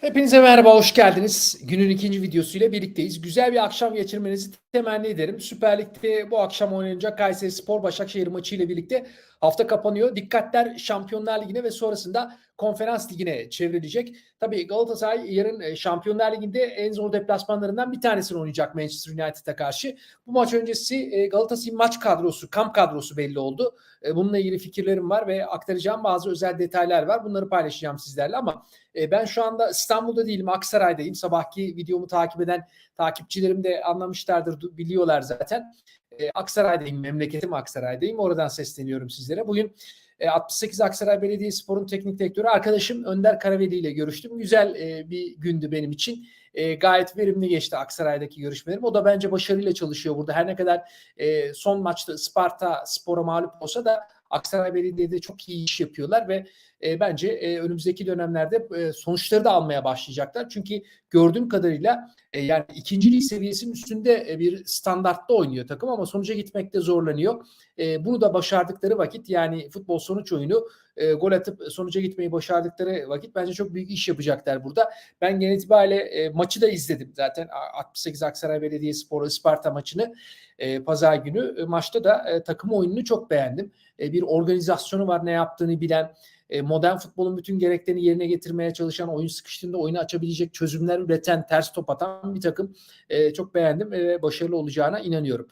Hepinize merhaba, hoş geldiniz. Günün ikinci videosuyla birlikteyiz. Güzel bir akşam geçirmenizi temenni ederim. Süper Lig'de bu akşam oynanacak Kayseri Spor Başakşehir maçı ile birlikte hafta kapanıyor. Dikkatler Şampiyonlar Ligi'ne ve sonrasında Konferans Ligi'ne çevrilecek. Tabii Galatasaray yarın e, Şampiyonlar Ligi'nde en zor deplasmanlarından bir tanesini oynayacak Manchester United'a karşı. Bu maç öncesi e, Galatasaray'ın maç kadrosu, kamp kadrosu belli oldu. E, Bununla ilgili fikirlerim var ve aktaracağım bazı özel detaylar var. Bunları paylaşacağım sizlerle ama ben şu anda İstanbul'da değilim, Aksaray'dayım. Sabahki videomu takip eden takipçilerim de anlamışlardır, biliyorlar zaten. E, Aksaray'dayım, memleketim Aksaray'dayım. Oradan sesleniyorum sizlere. Bugün e, 68 Aksaray Belediyespor'un teknik direktörü arkadaşım Önder Karaveli ile görüştüm. Güzel e, bir gündü benim için. E, gayet verimli geçti Aksaray'daki görüşmelerim. O da bence başarıyla çalışıyor burada. Her ne kadar e, son maçta Sparta Spor'a mağlup olsa da Aksaray Belediye'de çok iyi iş yapıyorlar ve e, bence e, önümüzdeki dönemlerde e, sonuçları da almaya başlayacaklar. Çünkü gördüğüm kadarıyla e, yani ikincilik seviyesinin üstünde e, bir standartta oynuyor takım ama sonuca gitmekte zorlanıyor. E, bunu da başardıkları vakit yani futbol sonuç oyunu e, gol atıp sonuca gitmeyi başardıkları vakit bence çok büyük iş yapacaklar burada. Ben genel itibariyle e, maçı da izledim zaten 68 Aksaray Belediyespor Isparta maçını e, pazar günü. E, maçta da e, takım oyununu çok beğendim. E, bir organizasyonu var ne yaptığını bilen e, modern futbolun bütün gereklerini yerine getirmeye çalışan, oyun sıkıştığında oyunu açabilecek çözümler üreten, ters top atan bir takım e, çok beğendim ve başarılı olacağına inanıyorum.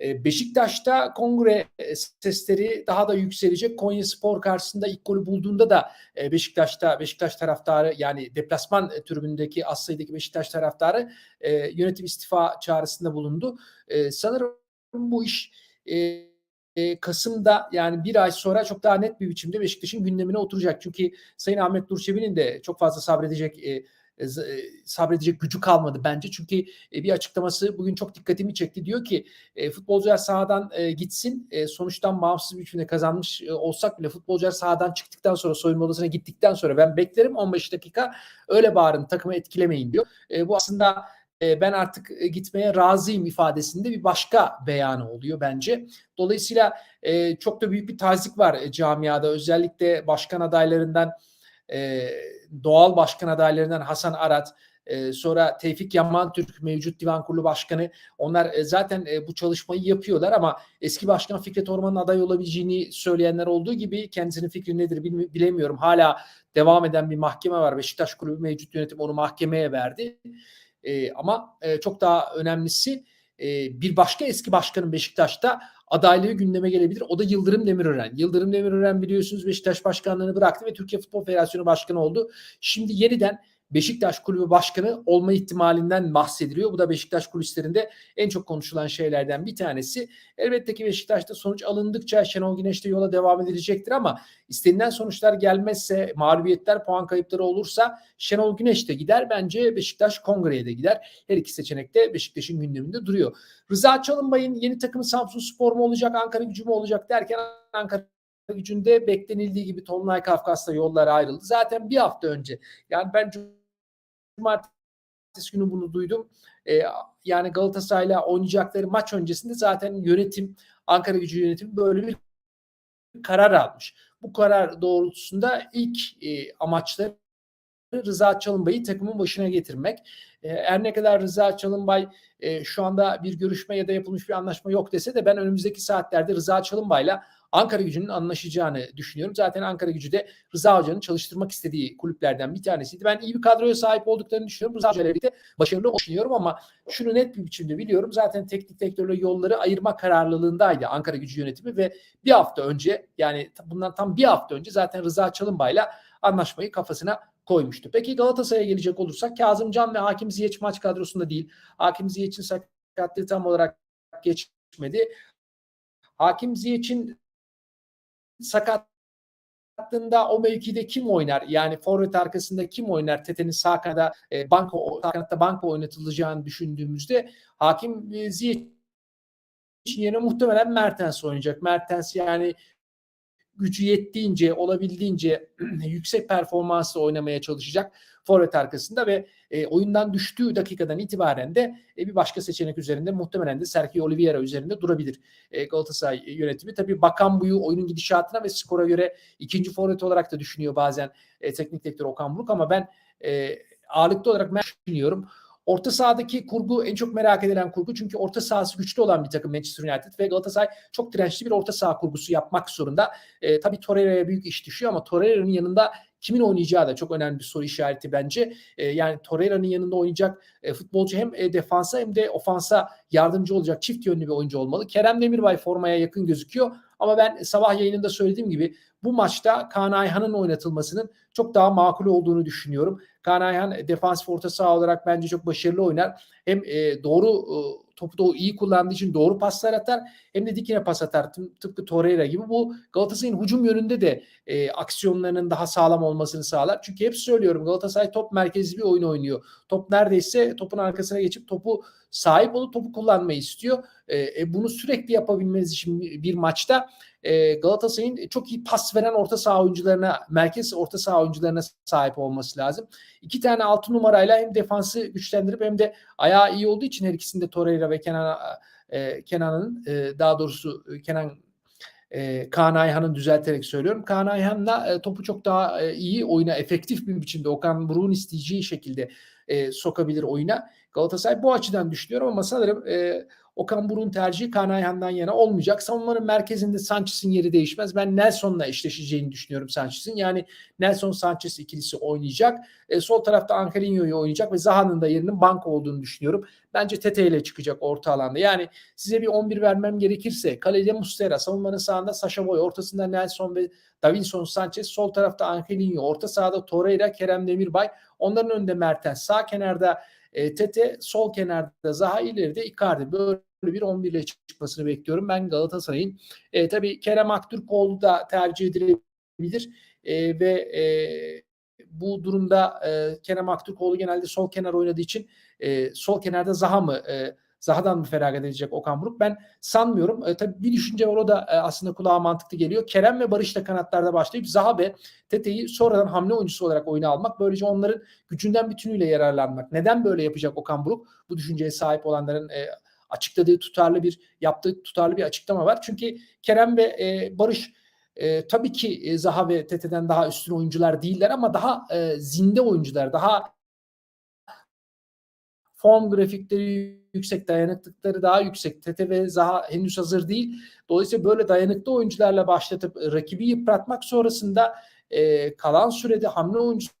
E, Beşiktaş'ta kongre e, sesleri daha da yükselecek. Konya Spor karşısında ilk golü bulduğunda da e, Beşiktaş'ta Beşiktaş taraftarı yani deplasman tribündeki az sayıdaki Beşiktaş taraftarı yönetim istifa çağrısında bulundu. Sanırım bu iş Kasım'da yani bir ay sonra çok daha net bir biçimde Beşiktaş'ın gündemine oturacak. Çünkü Sayın Ahmet Durçebi'nin de çok fazla sabredecek sabredecek gücü kalmadı bence. Çünkü e, bir açıklaması bugün çok dikkatimi çekti. Diyor ki e, futbolcular sahadan e, gitsin. E, sonuçtan bağımsız bir biçimde kazanmış e, olsak bile futbolcular sahadan çıktıktan sonra soyunma odasına gittikten sonra ben beklerim 15 dakika öyle bağırın takımı etkilemeyin diyor. E, bu aslında e, ben artık e, gitmeye razıyım ifadesinde bir başka beyanı oluyor bence. Dolayısıyla e, çok da büyük bir tazik var e, camiada. Özellikle başkan adaylarından e, doğal başkan adaylarından Hasan Arat, e, sonra Tevfik Yaman Türk mevcut divan kurulu başkanı. Onlar e, zaten e, bu çalışmayı yapıyorlar ama eski başkan Fikret Orman'ın aday olabileceğini söyleyenler olduğu gibi kendisinin fikri nedir bilemiyorum. Hala devam eden bir mahkeme var. Beşiktaş kulübü mevcut yönetim onu mahkemeye verdi. E, ama e, çok daha önemlisi e, bir başka eski başkanın Beşiktaş'ta adaylığı gündeme gelebilir. O da Yıldırım Demirören. Yıldırım Demirören biliyorsunuz Beşiktaş başkanlığını bıraktı ve Türkiye Futbol Federasyonu Başkanı oldu. Şimdi yeniden Beşiktaş Kulübü Başkanı olma ihtimalinden bahsediliyor. Bu da Beşiktaş kulislerinde en çok konuşulan şeylerden bir tanesi. Elbette ki Beşiktaş'ta sonuç alındıkça Şenol Güneş'te yola devam edilecektir ama istenilen sonuçlar gelmezse, mağlubiyetler, puan kayıpları olursa Şenol Güneş de gider. Bence Beşiktaş kongreye de gider. Her iki seçenek de Beşiktaş'ın gündeminde duruyor. Rıza Çalınbay'ın yeni takımı Samsun Spor mu olacak, Ankara gücü mü olacak derken Ankara gücünde beklenildiği gibi Tolunay Kafkas'la yollar ayrıldı. Zaten bir hafta önce yani ben cumartesi günü bunu duydum. Ee, yani Galatasaray'la oynayacakları maç öncesinde zaten yönetim Ankara gücü yönetimi böyle bir karar almış. Bu karar doğrultusunda ilk e, amaçları Rıza Çalınbay'ı takımın başına getirmek. E, her ne kadar Rıza Çalınbay e, şu anda bir görüşme ya da yapılmış bir anlaşma yok dese de ben önümüzdeki saatlerde Rıza Çalınbay'la Ankara gücünün anlaşacağını düşünüyorum. Zaten Ankara gücü de Rıza Hoca'nın çalıştırmak istediği kulüplerden bir tanesiydi. Ben iyi bir kadroya sahip olduklarını düşünüyorum. Rıza Hoca ile birlikte başarılı düşünüyorum ama şunu net bir biçimde biliyorum. Zaten teknik direktörle yolları ayırma kararlılığındaydı Ankara gücü yönetimi ve bir hafta önce yani bundan tam bir hafta önce zaten Rıza Çalınbay'la anlaşmayı kafasına koymuştu. Peki Galatasaray'a gelecek olursak Kazımcan ve Hakim Ziyech maç kadrosunda değil. Hakim Ziyech'in sakatlığı tam olarak geçmedi. Hakim Ziyech'in sakatlığında o mevkide kim oynar? Yani forvet arkasında kim oynar? Tete'nin sağ kanada e, banko sağ kanatta banko oynatılacağını düşündüğümüzde Hakim e, Ziyech yerine muhtemelen Mertens oynayacak. Mertens yani gücü yettiğince, olabildiğince yüksek performansla oynamaya çalışacak forvet arkasında ve e, oyundan düştüğü dakikadan itibaren de e, bir başka seçenek üzerinde muhtemelen de Sergio Oliveira üzerinde durabilir e, Galatasaray yönetimi. Tabii Bakan Buyu oyunun gidişatına ve skora göre ikinci forvet olarak da düşünüyor bazen e, teknik direktör Okan Buruk ama ben e, ağırlıklı olarak ben düşünüyorum. Orta sahadaki kurgu en çok merak edilen kurgu. Çünkü orta sahası güçlü olan bir takım Manchester United ve Galatasaray çok dirençli bir orta saha kurgusu yapmak zorunda. E, tabii Torreira'ya büyük iş düşüyor ama Torreira'nın yanında kimin oynayacağı da çok önemli bir soru işareti bence. E, yani Torreira'nın yanında oynayacak e, futbolcu hem e, defansa hem de ofansa yardımcı olacak çift yönlü bir oyuncu olmalı. Kerem Demirbay formaya yakın gözüküyor ama ben sabah yayınında söylediğim gibi bu maçta Kaan Ayhan'ın oynatılmasının çok daha makul olduğunu düşünüyorum. Kaan Ayhan defansif orta saha olarak bence çok başarılı oynar. Hem e, doğru e, topu da iyi kullandığı için doğru paslar atar hem de dikine pas atar. Tıpkı Torreira gibi. Bu Galatasaray'ın hücum yönünde de e, aksiyonlarının daha sağlam olmasını sağlar. Çünkü hep söylüyorum Galatasaray top merkezli bir oyun oynuyor. Top neredeyse topun arkasına geçip topu sahip olup topu kullanmayı istiyor. E, e, bunu sürekli yapabilmeniz için bir, maçta e, Galatasaray'ın çok iyi pas veren orta saha oyuncularına, merkez orta saha oyuncularına sahip olması lazım. İki tane altı numarayla hem defansı güçlendirip hem de ayağı iyi olduğu için her ikisinde Torreira ve Kenan e, Kenan'ın e, daha doğrusu Kenan e, Kaan Ayhan'ın düzelterek söylüyorum. Kaan Ayhan'la e, topu çok daha e, iyi oyuna efektif bir biçimde Okan Buruk'un isteyeceği şekilde e, sokabilir oyuna. Galatasaray bu açıdan düşünüyorum ama sanırım e, Okan Buruk'un tercihi Kaan Ayhan'dan yana olmayacak. Savunmanın merkezinde Sanchez'in yeri değişmez. Ben Nelson'la eşleşeceğini düşünüyorum Sanchez'in. Yani Nelson Sanchez ikilisi oynayacak. E, sol tarafta Angelinho'yu oynayacak ve Zaha'nın da yerinin banka olduğunu düşünüyorum. Bence Tete ile çıkacak orta alanda. Yani size bir 11 vermem gerekirse kalede Mustera, savunmanın sağında Sasha Boy, ortasında Nelson ve Davinson Sanchez, sol tarafta Angelinho, orta sahada Torreira, Kerem Demirbay, onların önünde Mertens, sağ kenarda e, Tete, sol kenarda Zaha, ileride Icardi. Böyle bir 11 ile çıkmasını bekliyorum. Ben Galatasaray'ın e, tabii Kerem Aktürkoğlu da tercih edilebilir e, ve e, bu durumda e, Kerem Aktürkoğlu genelde sol kenar oynadığı için e, sol kenarda Zaha mı e, Zaha'dan mı feragat edecek Okan Buruk? Ben sanmıyorum. E, tabii bir düşünce var o da e, aslında kulağa mantıklı geliyor. Kerem ve Barış da kanatlarda başlayıp Zaha ve Tete'yi sonradan hamle oyuncusu olarak oyuna almak. Böylece onların gücünden bütünüyle yararlanmak. Neden böyle yapacak Okan Buruk? Bu düşünceye sahip olanların e, açıkladığı tutarlı bir yaptığı tutarlı bir açıklama var. Çünkü Kerem ve e, Barış e, tabii ki e, Zaha ve Tete'den daha üstün oyuncular değiller ama daha e, zinde oyuncular, daha form grafikleri yüksek, dayanıklıkları daha yüksek. Tete ve Zaha henüz hazır değil. Dolayısıyla böyle dayanıklı oyuncularla başlatıp rakibi yıpratmak sonrasında e, kalan sürede hamle oyuncusu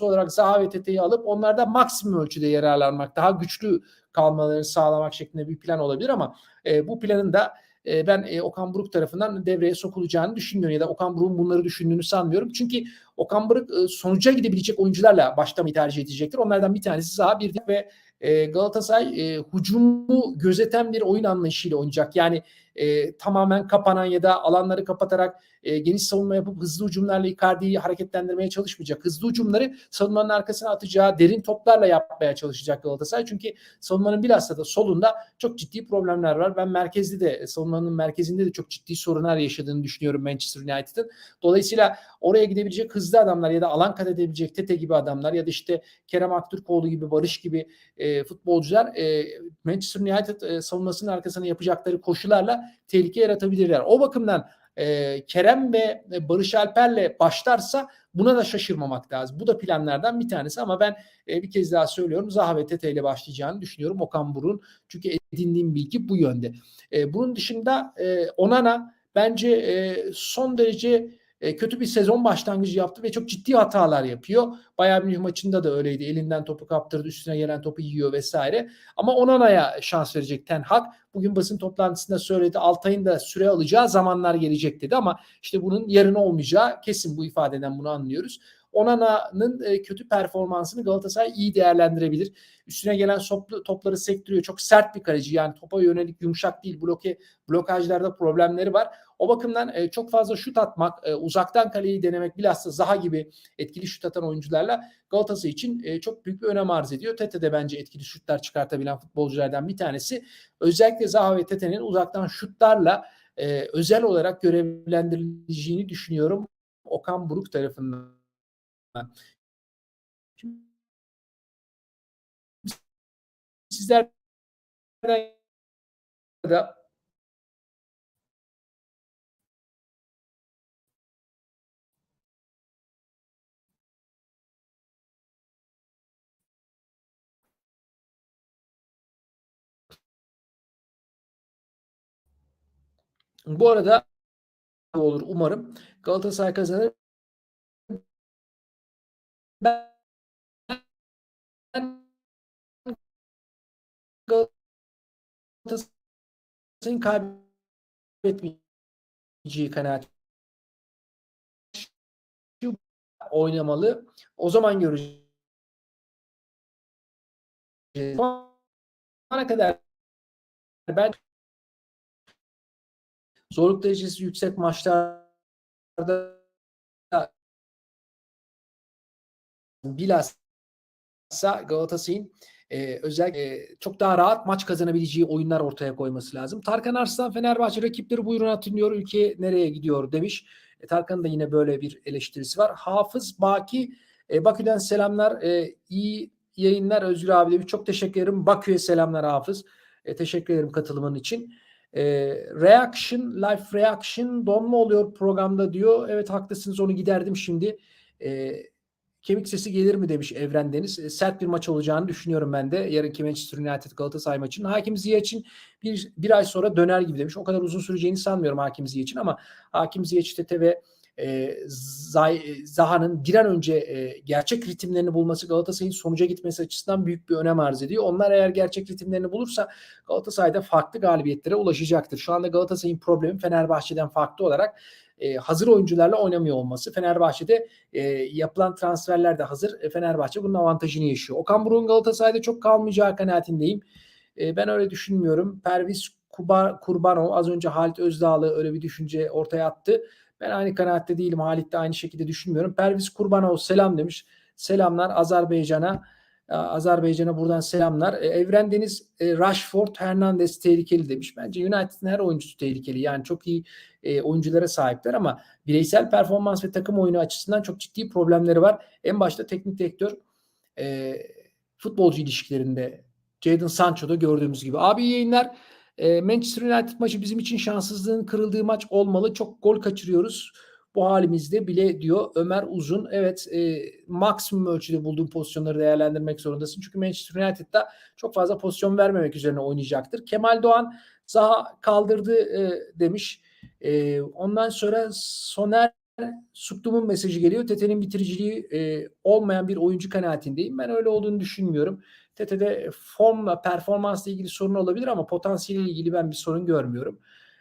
olarak Zaha ve Tete'yi alıp onlardan maksimum ölçüde yararlanmak, daha güçlü kalmalarını sağlamak şeklinde bir plan olabilir ama e, bu planın da e, ben e, Okan Buruk tarafından devreye sokulacağını düşünmüyorum ya da Okan Buruk'un bunları düşündüğünü sanmıyorum. Çünkü Okan Buruk e, sonuca gidebilecek oyuncularla başlamayı tercih edecektir. Onlardan bir tanesi Zaha bir ve e, Galatasaray e, hücumu gözeten bir oyun anlayışıyla oynayacak. Yani e, tamamen kapanan ya da alanları kapatarak e, geniş savunma yapıp hızlı hücumlarla Icardi'yi hareketlendirmeye çalışmayacak. Hızlı hücumları savunmanın arkasına atacağı derin toplarla yapmaya çalışacak Galatasaray. Çünkü savunmanın bilhassa da solunda çok ciddi problemler var. Ben merkezde de savunmanın merkezinde de çok ciddi sorunlar yaşadığını düşünüyorum Manchester United'ın. Dolayısıyla oraya gidebilecek hızlı adamlar ya da alan kat edebilecek Tete gibi adamlar ya da işte Kerem Aktürkoğlu gibi Barış gibi e, futbolcular e, Manchester United e, savunmasının arkasına yapacakları koşularla tehlike yaratabilirler. O bakımdan e, Kerem ve Barış Alper'le başlarsa buna da şaşırmamak lazım. Bu da planlardan bir tanesi ama ben e, bir kez daha söylüyorum Zaha ve Tete ile başlayacağını düşünüyorum Okan Burun. Çünkü edindiğim bilgi bu yönde. E, bunun dışında e, Onana bence e, son derece e, kötü bir sezon başlangıcı yaptı ve çok ciddi hatalar yapıyor. Bayern Münih maçında da öyleydi. Elinden topu kaptırdı, üstüne gelen topu yiyor vesaire. Ama Onana'ya şans verecek Ten Hag. Bugün basın toplantısında söyledi. Altay'ın da süre alacağı zamanlar gelecek dedi ama işte bunun yarın olmayacağı kesin bu ifadeden bunu anlıyoruz. Onana'nın e, kötü performansını Galatasaray iyi değerlendirebilir. Üstüne gelen topları sektiriyor. Çok sert bir kaleci. Yani topa yönelik yumuşak değil. Bloke blokajlarda problemleri var. O bakımdan e, çok fazla şut atmak, e, uzaktan kaleyi denemek bilhassa Zaha gibi etkili şut atan oyuncularla Galatasaray için e, çok büyük bir önem arz ediyor. Tete de bence etkili şutlar çıkartabilen futbolculardan bir tanesi. Özellikle Zaha ve Tete'nin uzaktan şutlarla e, özel olarak görevlendirileceğini düşünüyorum Okan Buruk tarafından. Sizler da Bu arada olur umarım. Galatasaray kazanır. Ben Galatasaray'ın kaybetmeyeceği kanaat oynamalı. O zaman göreceğiz. Ana kadar ben zorluk derecesi yüksek maçlarda bilhassa Galatasaray'ın e, özellikle e, çok daha rahat maç kazanabileceği oyunlar ortaya koyması lazım. Tarkan Arslan Fenerbahçe rakipleri buyurun hatırlıyor. Ülke nereye gidiyor demiş. E, Tarkan'ın da yine böyle bir eleştirisi var. Hafız Baki e, Bakü'den selamlar. E, iyi yayınlar Özgür abi demiş. Çok teşekkür ederim. Bakü'ye selamlar Hafız. E, teşekkür ederim katılımın için. E, reaction, live reaction donma oluyor programda diyor. Evet haklısınız onu giderdim şimdi. E, kemik sesi gelir mi demiş Evren Deniz. E, sert bir maç olacağını düşünüyorum ben de. Yarınki Manchester United Galatasaray maçının. Hakim Ziya için bir, bir ay sonra döner gibi demiş. O kadar uzun süreceğini sanmıyorum Hakim Ziya için ama Hakim Ziya Çitete e, Zaha'nın bir an önce e, gerçek ritimlerini bulması Galatasaray'ın sonuca gitmesi açısından büyük bir önem arz ediyor. Onlar eğer gerçek ritimlerini bulursa Galatasaray'da farklı galibiyetlere ulaşacaktır. Şu anda Galatasaray'ın problemi Fenerbahçe'den farklı olarak e, hazır oyuncularla oynamıyor olması. Fenerbahçe'de e, yapılan transferler de hazır. E, Fenerbahçe bunun avantajını yaşıyor. Okan Buruk'un Galatasaray'da çok kalmayacağı kanaatindeyim. E, ben öyle düşünmüyorum. Kubar, Kurbanov az önce Halit Özdağlı öyle bir düşünce ortaya attı. Ben aynı kanaatte değilim. Halit de aynı şekilde düşünmüyorum. Perviz Kurbanov selam demiş. Selamlar Azerbaycan'a. Azerbaycan'a buradan selamlar. E, Evren Deniz e, Rashford Hernandez tehlikeli demiş. Bence United'ın her oyuncusu tehlikeli. Yani çok iyi e, oyunculara sahipler ama bireysel performans ve takım oyunu açısından çok ciddi problemleri var. En başta teknik direktör e, futbolcu ilişkilerinde Jadon Sancho'da gördüğümüz gibi. Abi iyi yayınlar. E, Manchester United maçı bizim için şanssızlığın kırıldığı maç olmalı. Çok gol kaçırıyoruz bu halimizde bile diyor Ömer Uzun. Evet e, maksimum ölçüde bulduğun pozisyonları değerlendirmek zorundasın. Çünkü Manchester United'da çok fazla pozisyon vermemek üzerine oynayacaktır. Kemal Doğan Zaha kaldırdı e, demiş. E, ondan sonra Soner Suktum'un mesajı geliyor. Tete'nin bitiriciliği e, olmayan bir oyuncu kanaatindeyim. Ben öyle olduğunu düşünmüyorum. Tete'de formla, performansla ilgili sorun olabilir ama potansiyeliyle ilgili ben bir sorun görmüyorum.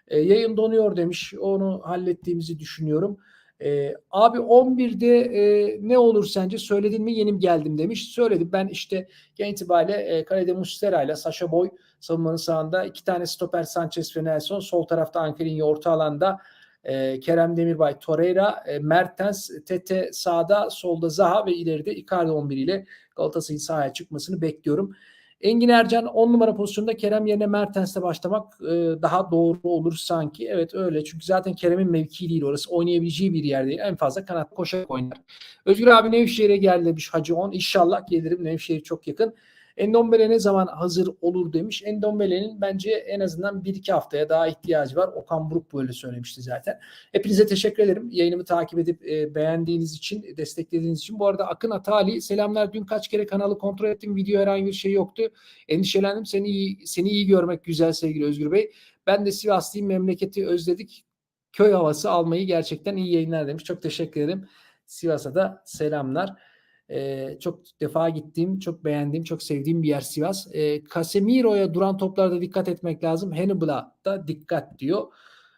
E, yayın donuyor demiş. Onu hallettiğimizi düşünüyorum. E, abi 11'de e, ne olur sence? Söyledin mi yenim geldim demiş. Söyledim. Ben işte genel itibariyle e, kalede Mustera ile Sasha Boy savunmanın sağında. iki tane stoper Sanchez ve Nelson. Sol tarafta Ankelinho orta alanda. E, Kerem Demirbay, Torreira, e, Mertens, Tete sağda, solda Zaha ve ileride Icardi 11 ile Galatasaray'ın sahaya çıkmasını bekliyorum. Engin Ercan 10 numara pozisyonda Kerem yerine Mertens'le başlamak e, daha doğru olur sanki. Evet öyle. Çünkü zaten Kerem'in mevki değil orası. Oynayabileceği bir yer değil. En fazla kanat koşarak oynar. Özgür abi Nevşehir'e geldi demiş Hacı 10. İnşallah gelirim. Nevşehir çok yakın. Endombele ne zaman hazır olur demiş. Endombele'nin bence en azından 1-2 haftaya daha ihtiyacı var. Okan Buruk böyle söylemişti zaten. Hepinize teşekkür ederim. Yayınımı takip edip e, beğendiğiniz için, desteklediğiniz için. Bu arada Akın Atali selamlar. Dün kaç kere kanalı kontrol ettim. Video herhangi bir şey yoktu. Endişelendim. Seni iyi, seni iyi görmek güzel sevgili Özgür Bey. Ben de Sivaslıyım. Memleketi özledik. Köy havası almayı gerçekten iyi yayınlar demiş. Çok teşekkür ederim. Sivas'a da selamlar. Ee, çok defa gittiğim, çok beğendiğim, çok sevdiğim bir yer Sivas. Ee, Casemiro'ya duran toplarda dikkat etmek lazım. Hannibal'a da dikkat diyor.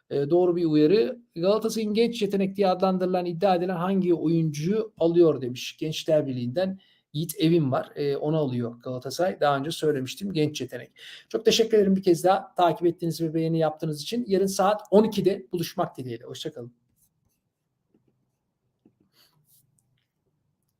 Ee, doğru bir uyarı. Galatasaray'ın genç yetenek diye adlandırılan, iddia edilen hangi oyuncuyu alıyor demiş Gençler Birliği'nden. Yiğit Evim var. Ee, onu alıyor Galatasaray. Daha önce söylemiştim. Genç yetenek. Çok teşekkür ederim bir kez daha takip ettiğiniz ve beğeni yaptığınız için. Yarın saat 12'de buluşmak dileğiyle. Hoşçakalın.